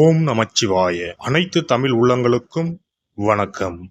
ஓம் நமச்சிவாய. அனைத்து தமிழ் உள்ளங்களுக்கும் வணக்கம்.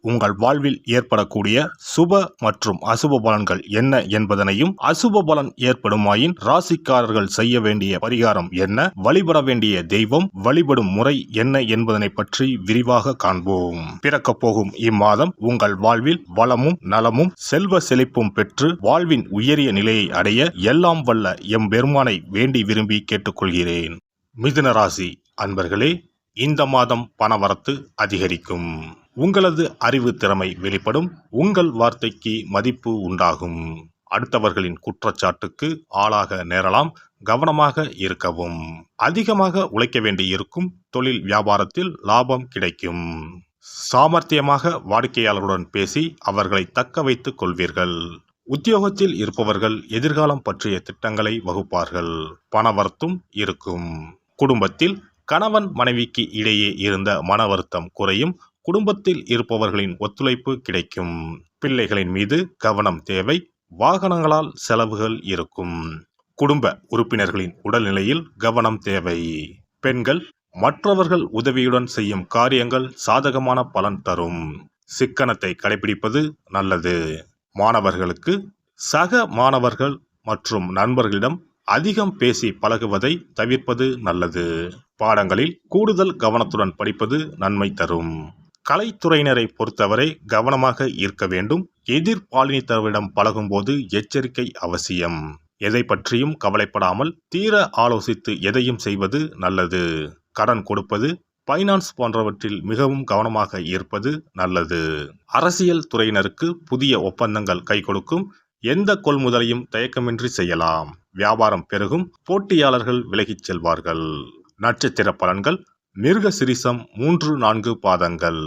உங்கள் வாழ்வில் ஏற்படக்கூடிய சுப மற்றும் அசுப பலன்கள் என்ன என்பதனையும் அசுப பலன் ஏற்படுமாயின் ராசிக்காரர்கள் செய்ய வேண்டிய பரிகாரம் என்ன? வழிபட வேண்டிய தெய்வம் வழிபடும் முறை என்ன என்பதனை பற்றி விரிவாக காண்போம். பிறக்கப் போகும் இம்மாதம் உங்கள் வாழ்வில் வளமும் நலமும் செல்வ செழிப்பும் பெற்று வாழ்வின் உயரிய நிலையை அடைய எல்லாம் வல்ல எம் பெருமானை வேண்டி விரும்பி கேட்டுக்கொள்கிறேன். மிதுன ராசி அன்பர்களே இந்த மாதம் பணவரத்து அதிகரிக்கும். உங்களது அறிவு திறமை வெளிப்படும். உங்கள் வார்த்தைக்கு மதிப்பு உண்டாகும். அடுத்தவர்களின் குற்றச்சாட்டுக்கு ஆளாக நேரலாம். கவனமாக இருக்கவும். அதிகமாக உழைக்க வேண்டியிருக்கும். தொழில் வியாபாரத்தில் லாபம் கிடைக்கும். சாமர்த்தியமாக வாடிக்கையாளர்களுடன் பேசி அவர்களை தக்க வைத்துக் கொள்வீர்கள். உத்தியோகத்தில் இருப்பவர்கள் எதிர்காலம் பற்றிய திட்டங்களை வகுப்பார்கள். பணவர்த்தும் இருக்கும். குடும்பத்தில் கணவன் மனைவிக்கு இடையே இருந்த மன வருத்தம் குறையும். குடும்பத்தில் இருப்பவர்களின் ஒத்துழைப்பு கிடைக்கும். பிள்ளைகளின் மீது கவனம் தேவை. வாகனங்களால் செலவுகள் இருக்கும். குடும்ப உறுப்பினர்களின் உடல்நிலையில் கவனம் தேவை. பெண்கள் மற்றவர்கள் உதவியுடன் செய்யும் காரியங்கள் சாதகமான பலன் தரும். சிக்கனத்தை கடைபிடிப்பது நல்லது. மாணவர்களுக்கு சக மாணவர்கள் மற்றும் நண்பர்களிடம் அதிகம் பேசி பழகுவதை தவிர்ப்பது நல்லது. பாடங்களில் கூடுதல் கவனத்துடன் படிப்பது நன்மை தரும். கலைத்துறையினரை பொறுத்தவரை கவனமாக இருக்க வேண்டும். எதிர்பாலினித்தவரிடம் பழகும்போது எச்சரிக்கை அவசியம். எதை பற்றியும் கவலைப்படாமல் தீர ஆலோசித்து எதையும் செய்வது நல்லது. கடன் கொடுப்பது பைனான்ஸ் போன்றவற்றில் மிகவும் கவனமாக இருப்பது நல்லது. அரசியல் துறையினருக்கு புதிய ஒப்பந்தங்கள் கை கொடுக்கும். எந்த கொள்முதலையும் தயக்கமின்றி செய்யலாம். வியாபாரம் பெருகும். போட்டியாளர்கள் விலகிச் செல்வார்கள். நட்சத்திர பலன்கள் மிருக சிரிசம் மூன்று நான்கு பாதங்கள்.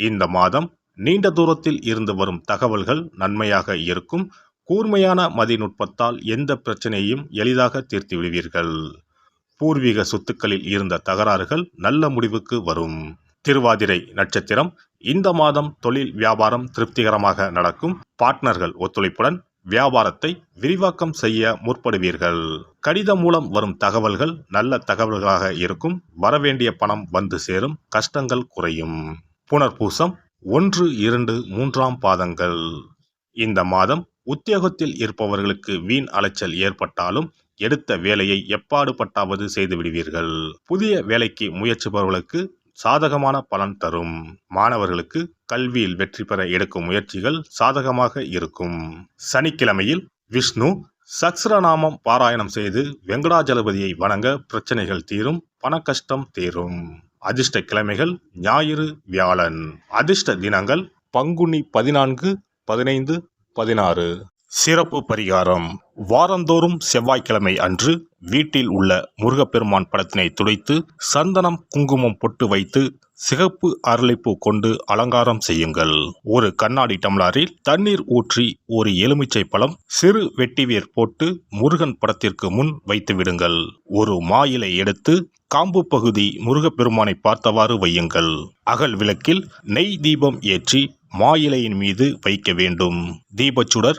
இந்த மாதம் நீண்ட தூரத்தில் இருந்து வரும் தகவல்கள் நன்மையாக இருக்கும். கூர்மையான மதிநுட்பத்தால் எந்த பிரச்சனையையும் எளிதாக தீர்த்து விடுவீர்கள். பூர்வீக சொத்துக்களில் இருந்த தகராறுகள் நல்ல முடிவுக்கு வரும். திருவாதிரை நட்சத்திரம் இந்த மாதம் தொழில் வியாபாரம் திருப்திகரமாக நடக்கும். பார்ட்னர்கள் ஒத்துழைப்புடன் வியாபாரத்தை விரிவாக்கம் செய்ய முற்படுவீர்கள். கடிதம் மூலம் வரும் தகவல்கள் நல்ல தகவல்களாக இருக்கும். வரவேண்டிய பணம் வந்து சேரும். கஷ்டங்கள் குறையும். புனர்பூசம் ஒன்று இரண்டு மூன்றாம் பாதங்கள். இந்த மாதம் உத்தியோகத்தில் இருப்பவர்களுக்கு வீண் அலைச்சல் ஏற்பட்டாலும் எடுத்த வேலையை எப்பாடுபட்டாவது செய்து விடுவீர்கள். புதிய வேலைக்கு முயற்சிப்பவர்களுக்கு சாதகமான பலன் தரும். மாணவர்களுக்கு கல்வியில் வெற்றி பெற எடுக்கும் முயற்சிகள் சாதகமாக இருக்கும். சனிக்கிழமையில் விஷ்ணு சக்ஸ்ரநாமம் பாராயணம் செய்து வெங்கடாஜலபதியை வணங்க பிரச்சனைகள் தீரும் பண கஷ்டம் தீரும். அதிர்ஷ்ட கிழமைகள் ஞாயிறு வியாழன். அதிர்ஷ்ட தினங்கள் பங்குனி பதினான்கு பதினைந்து பதினாறு. சிறப்பு பரிகாரம். வாரந்தோறும் செவ்வாய்க்கிழமை அன்று வீட்டில் உள்ள முருகப்பெருமான் படத்தினை துடைத்து சந்தனம் குங்குமம் பொட்டு வைத்து சிகப்பு அரளிப்பூ கொண்டு அலங்காரம் செய்யுங்கள். ஒரு கண்ணாடி டம்ளாரில் தண்ணீர் ஊற்றி ஒரு எலுமிச்சை பழம் சிறு வெட்டிவேர் போட்டு முருகன் படத்திற்கு முன் வைத்து விடுங்கள். ஒரு மாயிலை எடுத்து காம்பு பகுதி முருகப்பெருமானை பார்த்தவாறு வையுங்கள். அகல் விளக்கில் நெய் தீபம் ஏற்றி மாயிலையின் மீது வைக்க வேண்டும். தீபச்சுடர்